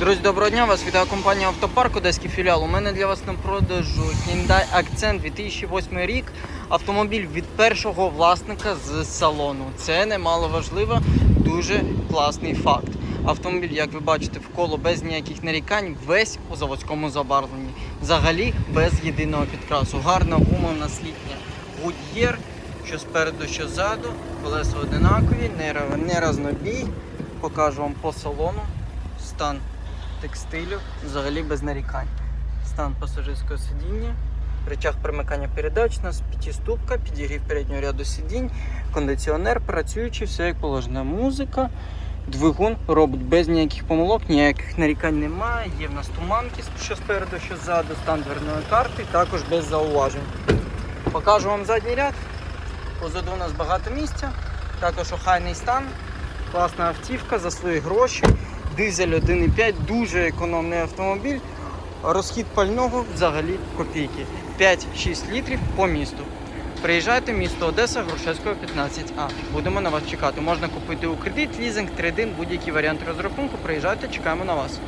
Друзі, доброго дня! Вас вітає компанія Автопарк, Одеський філіал. У мене для вас на продажу Hyundai Accent 2008 рік. Автомобіль від першого власника з салону. Це немало важливо, дуже класний факт. Автомобіль, як ви бачите, вколо без ніяких нарікань, весь у заводському забарвленні. Взагалі без єдиного підкрасу. Гарна гума у нас літня Goodyear, що спереду, що ззаду. Колеса одинакові, не, разнобій. Покажу вам по салону стан текстилю, взагалі без нарікань. Стан пасажирського сидіння, речах примикання передач, у нас п'ятиступка, підігрів переднього ряду сидінь, кондиціонер працюючий, все як положено. Музика, двигун робить без ніяких помилок, ніяких нарікань немає. Є в нас туманки, що спереду, що ззаду, стан дверної карти, також без зауважень. Покажу вам задній ряд. Позаду у нас багато місця, також охайний стан, класна автівка за свої гроші. Дизель 1,5, дуже економний автомобіль. Розхід пального взагалі копійки. 5-6 літрів по місту. Приїжджайте місто Одеса, Грушевського 15А. Будемо на вас чекати. Можна купити у кредит, лізинг, трейдинг, будь-який варіант розрахунку. Приїжджайте, чекаємо на вас.